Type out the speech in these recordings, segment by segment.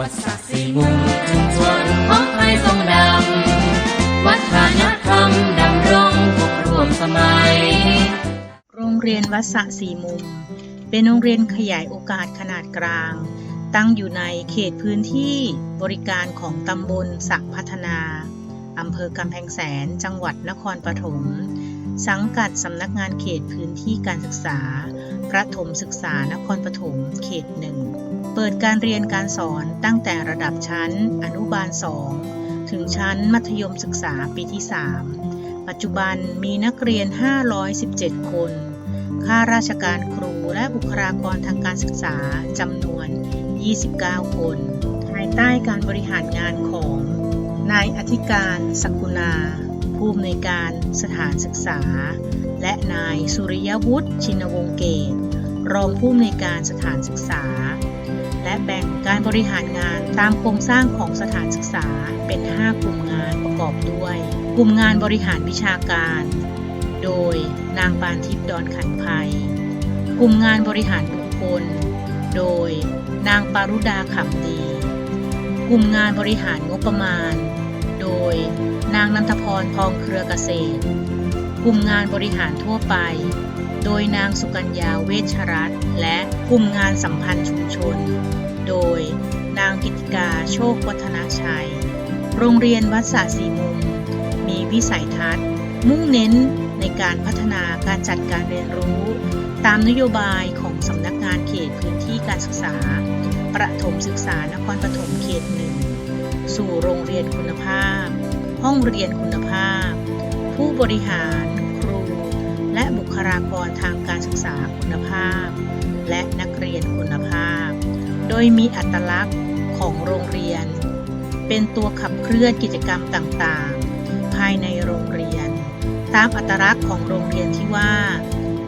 วัดสักสีมุมชุมชนของไทยทรงดำ วัฒนธรรมดำรงคงร่วมสมัย โรงเรียนวัดสระสีมุม เป็นโรงเรียนขยายโอกาสขนาดกลาง ตั้งอยู่ในเขตพื้นที่บริการของตำบลสระพัฒนาอำเภอกำแพงแสนจังหวัดนครปฐมสังกัดสำนักงานเขตพื้นที่การศึกษา ประถมศึกษานครปฐมเขตหนึ่ง เปิดการเรียนการสอนตั้งแต่ระดับชั้น อนุบาล 2 ถึงชั้นมัธยมศึกษาปีที่ 3 ปัจจุบันมีนักเรียน 517 คน ข้าราชการครูและบุคลากรทางการศึกษาจำนวน 29 คน ภายใต้การบริหารงานของ นายอธิการสกุณาผู้อำนวยการสถานศึกษา และนายสุริยวุฒิชินวงศ์เกตรองผู้อำนวยการสถานศึกษา และแบ่งการบริหารงานตามโครงสร้างของสถานศึกษาเป็น 5 กลุ่มงานประกอบด้วย กลุ่มงานบริหารวิชาการ โดยนางปานทิพย์ดอนขันภัย กลุ่มงานบริหารบุคคล โดยนางปารุดาขำดี กลุ่มงานบริหารงบประมาณ โดยนางนันทพรทองเครือเกษตร กลุ่มงานบริหารทั่วไป โดยนางสุกัญญาเวชรัตน์และกลุ่มงานสัมพันธ์ชุมชน โดยนางกิติกาโชควัฒนาชัย โรงเรียนวัดสระสีมุม มีวิสัยทัศน์ มุ่งเน้นในการพัฒนาการจัดการเรียนรู้ ตามนโยบายของสำนักงานเขตพื้นที่การศึกษา ประถมศึกษานครปฐมเขตหนึ่ง สู่โรงเรียนคุณภาพ ห้องเรียนคุณภาพ ผู้บริหาร และบุคลากรทางการศึกษาคุณภาพ และนักเรียนคุณภาพ โดยมีอัตลักษณ์ของโรงเรียน เป็นตัวขับเคลื่อนกิจกรรมต่างๆ ภายในโรงเรียน ตามอัตลักษณ์ของโรงเรียนที่ว่า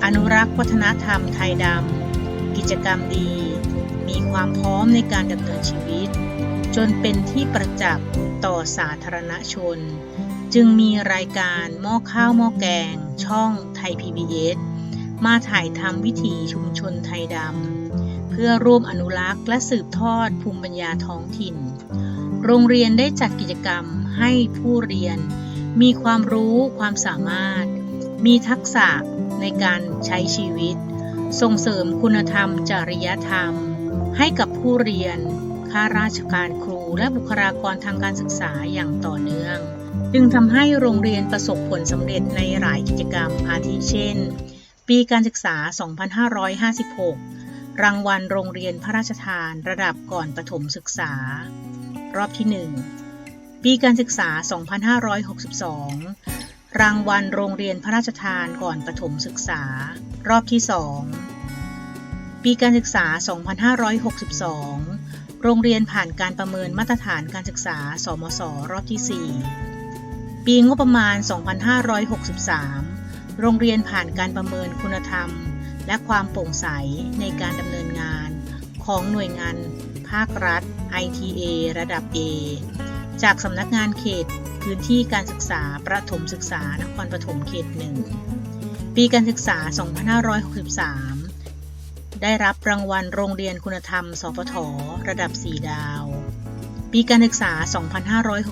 อนุรักษ์วัฒนธรรมไทยดำ กิจกรรมดี มีความพร้อมในการดำเนินชีวิต จนเป็นที่ประจักษ์ต่อสาธารณชน จึงมีรายการหม้อข้าวหม้อแกง ช่องไทย PBS มาถ่ายทำวิถีชุมชนไทยดำ เพื่อร่วมอนุรักษ์และสืบทอดภูมิปัญญาท้องถิ่น โรงเรียนได้จัดกิจกรรมให้ผู้เรียน มีความรู้ความสามารถ มีทักษะในการใช้ชีวิต ส่งเสริมคุณธรรม จริยธรรม ให้กับผู้เรียนข้าราชการครูและบุคลากรทางการศึกษาอย่างต่อเนื่อง จึงทำให้โรงเรียนประสบผลสำเร็จในหลายกิจกรรมอาทิเช่น ปีการศึกษา 2556 รางวัลโรงเรียนพระราชทานระดับก่อนประถมศึกษา รอบที่ 1 ปีการศึกษา 2562 รางวัลโรงเรียนพระราชทานก่อนประถมศึกษา รอบที่ 2 ปีการศึกษา 2562 โรงเรียนผ่านการประเมินมาตรฐานการศึกษา สมศรอบที่ 4 ปีงบประมาณ 2563 โรงเรียนผ่านการประเมินคุณธรรม และความโปร่งใสในการดำเนินงาน ของหน่วยงาน ภาครัฐ ITA ระดับ A จากสำนักงานเขตพื้นที่การศึกษาประถมศึกษานครปฐมเขตหนึ่งปีการศึกษา 2563 ได้รับรางวัลโรงเรียนคุณธรรมสปทระดับ 4 ดาว ปีการศึกษา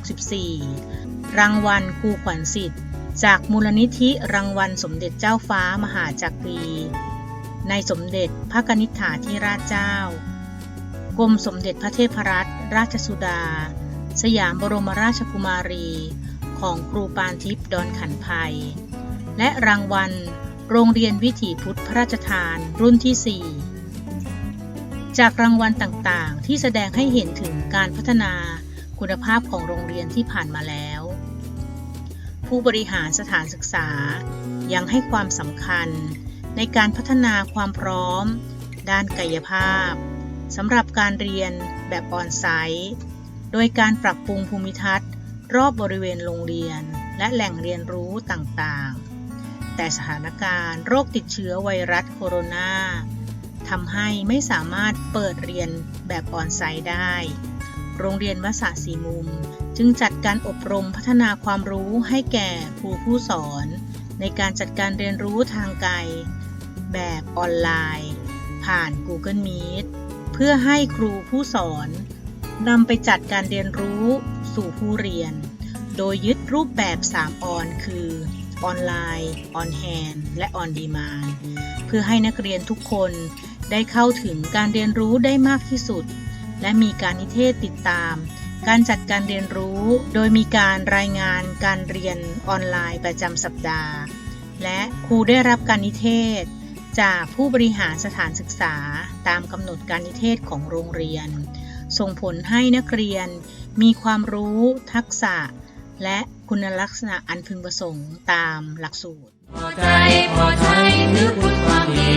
2564 รางวัลครูขวัญสิทธิ์ จากมูลนิธิรางวัลสมเด็จเจ้าฟ้ามหาจักรี ในสมเด็จพระนิษฐาธิราชเจ้ากรมสมเด็จพระเทพรัตนราชสุดา สยามบรมราชกุมารี ของครูปานทิพย์ดอนขันภัย และรางวัล โรงเรียนวิถีพุทธพระราชทานรุ่นที่ 4 จากรางวัลต่างๆ ที่แสดงให้เห็นถึงการพัฒนาคุณภาพของโรงเรียนที่ผ่านมาแล้ว ผู้บริหารสถานศึกษา ยังให้ความสำคัญในการพัฒนาความพร้อม ด้านกายภาพสำหรับการเรียนแบบออนไซต์โดยการปรับปรุงภูมิทัศน์ รอบบริเวณโรงเรียน และแหล่งเรียนรู้ต่างๆ แต่สถานการณ์โรคติดเชื้อไวรัสโคโรนาทำให้ไม่สามารถเปิดเรียนแบบออนไซต์ได้ โรงเรียนวัสระสีมุม จึงจัดการอบรมพัฒนาความรู้ให้แก่ครูผู้สอน ในการจัดการเรียนรู้ทางไกล แบบออนไลน์ ผ่าน Google Meet เพื่อให้ครูผู้สอนนำไปจัดการเรียนรู้สู่ผู้เรียน โดยยึดรูปแบบ 3 ออน คือออนไลน์ออนแฮนและออนดีมานเพื่อให้นักเรียนทุกคนได้เข้าถึงการเรียนรู้ได้มากที่สุด และมีการนิเทศติดตาม การจัดการเรียนรู้ โดยมีการรายงานการเรียนออนไลน์ประจำสัปดาห์ และครูได้รับการนิเทศ จากผู้บริหารสถานศึกษาตามกำหนดการนิเทศของโรงเรียน ส่งผลให้นักเรียน มีความรู้ ทักษะ และคุณลักษณะอันพึงประสงค์ตามหลักสูตร พอใจพอใจถือคุณความดี